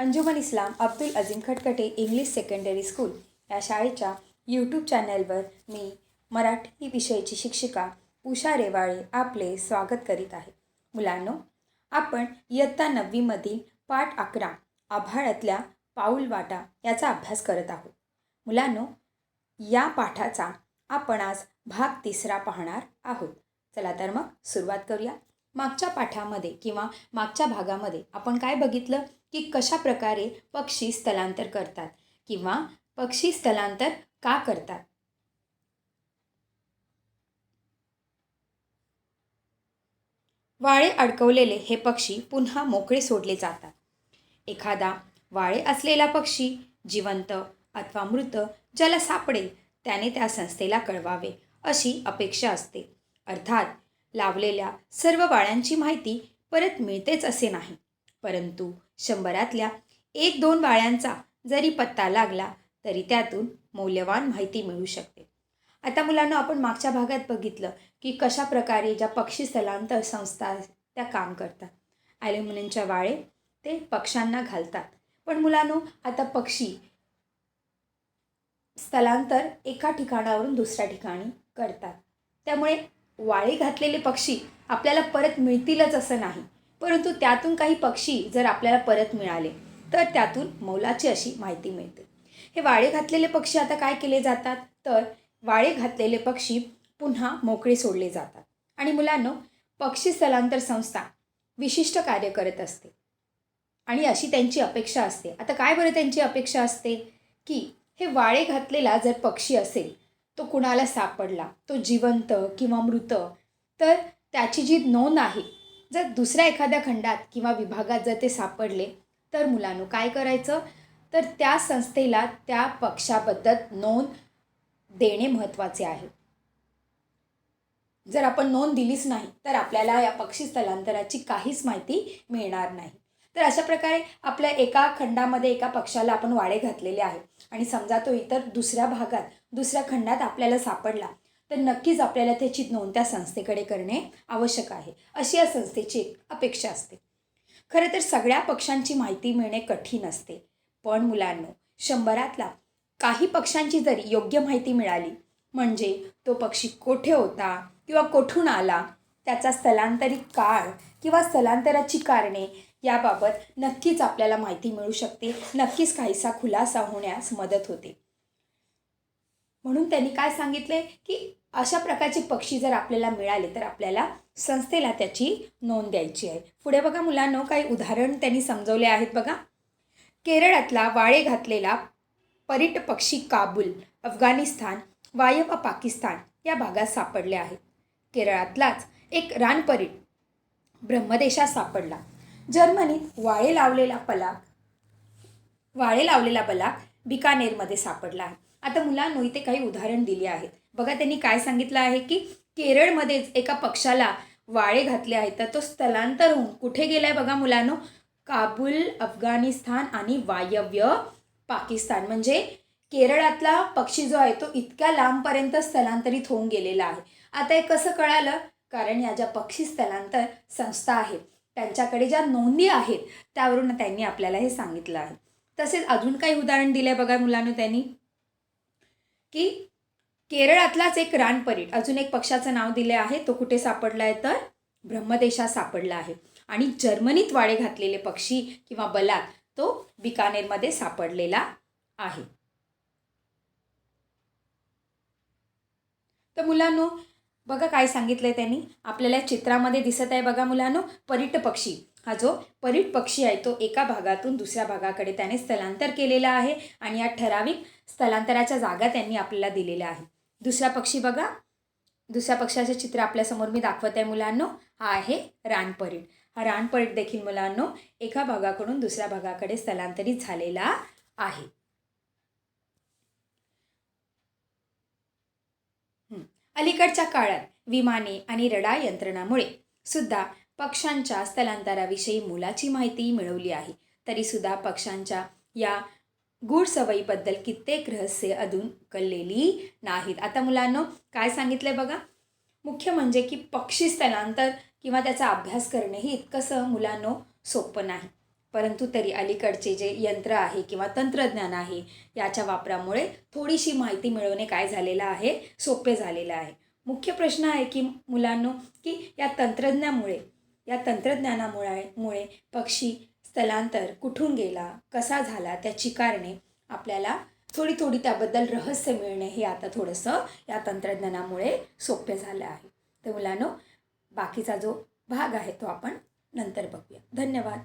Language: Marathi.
Anjuman Islam Abdul Azim Khatkate English secondary school या शाळेच्या यूट्यूब चॅनलवर मी मराठी विषयाची शिक्षिका उषा रेवाळे आपले स्वागत करीत आहे. मुलांनो आपण इयत्ता नववीमधील पाठ अकरा आभाळातल्या पाऊल वाटा याचा अभ्यास करत आहोत. मुलांनो या पाठाचा आपण आज भाग तिसरा पाहणार आहोत. चला तर मग सुरुवात करूया. मागच्या पाठामध्ये किंवा मागच्या भागामध्ये आपण काय बघितलं? की कशा प्रकारे पक्षी स्थलांतर करतात किंवा पक्षी स्थलांतर का करतात? वाळे अडकवलेले हे पक्षी पुन्हा मोकळे सोडले जातात. एखादा वाळे असलेला पक्षी जिवंत अथवा मृत ज्याला सापडेल त्याने त्या संस्थेला कळवावे अशी अपेक्षा असते. अर्थात लावलेल्या सर्व वाळ्यांची माहिती परत मिळतेच असे नाही. परंतु शंभरातल्या एक दोन वाळ्यांचा जरी पत्ता लागला तरी त्यातून मौल्यवान माहिती मिळू शकते. आता मुलांना आपण मागच्या भागात बघितलं की कशा प्रकारे ज्या पक्षी स्थलांतर संस्था त्या काम करतात. ॲल्युमिनियमच्या वाळे ते पक्ष्यांना घालतात. पण मुलांनो आता पक्षी स्थलांतर एका ठिकाणावरून दुसऱ्या ठिकाणी करतात. त्यामुळे वाळे घातलेले पक्षी आपल्याला परत मिळतीलच असं नाही. परंतु त्यातून काही पक्षी जर आपल्याला परत मिळाले तर त्यातून मौलाची अशी माहिती मिळते. हे वाळे घातलेले पक्षी आता काय केले जातात? तर वाळे घातलेले पक्षी पुन्हा मोकळे सोडले जातात. आणि मुलांनो पक्षी स्थलांतर संस्था विशिष्ट कार्य करत असते. आणि अशी त्यांची अपेक्षा असते. आता काय बरं त्यांची अपेक्षा असते? की हे वाळे घातलेला जर पक्षी असेल तो कुणाला सापडला? तो जिवंत किंवा मृत? तर त्याची जी नोंद आहे जर दुसऱ्या एखाद्या खंडात किंवा विभागात जर ते सापडले तर मुलांनो काय करायचं? तर त्या संस्थेला त्या पक्षाबद्दल नोंद देणे महत्त्वाचे आहे. जर आपण नोंद दिलीच नाही तर आपल्याला या पक्षी स्थलांतराची काहीच माहिती मिळणार नाही. तर अशा प्रकारे आपल्या एका खंडामध्ये एका पक्षाला आपण वाडे घातलेले आहे. आणि समजा तो इतर दुसऱ्या भागात दुसऱ्या खंडात आपल्याला सापडला तर नक्कीच आपल्याला त्याची नोंद त्या संस्थेकडे करणे आवश्यक आहे. अशी या संस्थेची एक अपेक्षा असते. खरं तर सगळ्या पक्षांची माहिती मिळणे कठीण असते. पण मुलांनो शंभरातला काही पक्षांची जरी योग्य माहिती मिळाली म्हणजे तो पक्षी कोठे होता किंवा कोठून आला त्याचा स्थलांतरित काळ किंवा स्थलांतराची कारणे याबाबत नक्कीच आपल्याला माहिती मिळू शकते. नक्कीच काहीसा खुलासा होण्यास मदत होते. म्हणून त्यांनी काय सांगितले की अशा प्रकारचे पक्षी जर आपल्याला मिळाले तर आपल्याला संस्थेला त्याची नोंद द्यायची आहे. पुढे बघा मुलांनो काही उदाहरण त्यांनी समजवले आहेत बघा. केरळातला वाळे घातलेला परिट पक्षी काबूल अफगाणिस्तान वायव्य पाकिस्तान या भागात सापडले आहेत केरळातलाच एक रानपरीट ब्रह्मदेशात सापडला. जर्मनीत वाळे लावलेला पलाक वाळे लावलेला बलाक बिकानेरमध्ये सापडला आहे. आता मुलांनो इथे काही उदाहरण दिली आहेत. बघा त्यांनी काय सांगितलं आहे की केरळमध्येच एका पक्षाला वाळे घातले आहेत. तर तो स्थलांतर होऊन कुठे गेलाय बघा मुलांनो? काबूल अफगाणिस्तान आणि वायव्य पाकिस्तान. म्हणजे केरळातला पक्षी जो आहे तो इतक्या लांबपर्यंत स्थलांतरित होऊन गेलेला आहे. आता हे कसं कळालं? कारण या ज्या पक्षी स्थलांतर संस्था आहेत त्यांच्याकडे ज्या नोंदी आहेत त्यावरून त्यांनी आपल्याला हे सांगितलं आहे. तसेच अजून काही उदाहरण दिलं आहे बघा मुलांना त्यांनी की केरळातलाच एक रानपरीट अजून एक पक्षाचं नाव दिले आहे तो कुठे सापडला आहे तर ब्रह्मदेशात सापडला आहे. आणि जर्मनीत वाळे घातलेले पक्षी किंवा बलात तो बिकानेरमध्ये सापडलेला आहे. तर मुलांनो बघा काय सांगितलंय त्यांनी. आपल्याला चित्रामध्ये दिसत आहे बघा मुलांनो परीट पक्षी. हा जो परीट पक्षी आहे तो एका भागातून दुसऱ्या भागाकडे त्याने स्थलांतर केलेला आहे आणि या ठराविक स्थलांतराच्या जागा त्यांनी आपल्याला दिलेल्या आहे. दुसरा पक्षी बघा. दुसऱ्या पक्षाचे चित्र आपल्यासमोर मी दाखवत आहे मुलांनो. हा आहे रानपरीट. हा रानपरीट देखील मुलांनो एका भागाकडून दुसऱ्या भागाकडे स्थलांतरित झालेला आहे. अलीकडच्या काळात विमाने आणि रडा यंत्रणामुळे सुद्धा पक्ष्यांच्या स्थलांतराविषयी मुलाची माहिती मिळवली आहे. तरीसुद्धा पक्ष्यांच्या या गूढ सवयीबद्दल कित्येक रहस्य अजून कळलेली नाहीत. आता मुलांनो काय सांगितलं बघा? मुख्य म्हणजे की पक्षी स्थलांतर किंवा त्याचा अभ्यास करणे हे इतकंसं मुलांनो सोपं नाही. परंतु तरी अलीकडचे जे यंत्र आहे किंवा तंत्रज्ञान आहे याच्या वापरामुळे थोडीशी माहिती मिळवणे काय झालेलं आहे? सोपे झालेलं आहे. मुख्य प्रश्न आहे की मुलांनो की या तंत्रज्ञामुळे या तंत्रज्ञानामुळे मुळे पक्षी स्थलांतर कुठून गेला कसा झाला त्याची कारणे आपल्याला थोडी थोडी त्याबद्दल रहस्य मिळणे हे आता थोडंसं या तंत्रज्ञानामुळे सोपे झालं आहे. तर मुलांनो बाकीचा जो भाग आहे तो आपण नंतर बघूया. धन्यवाद.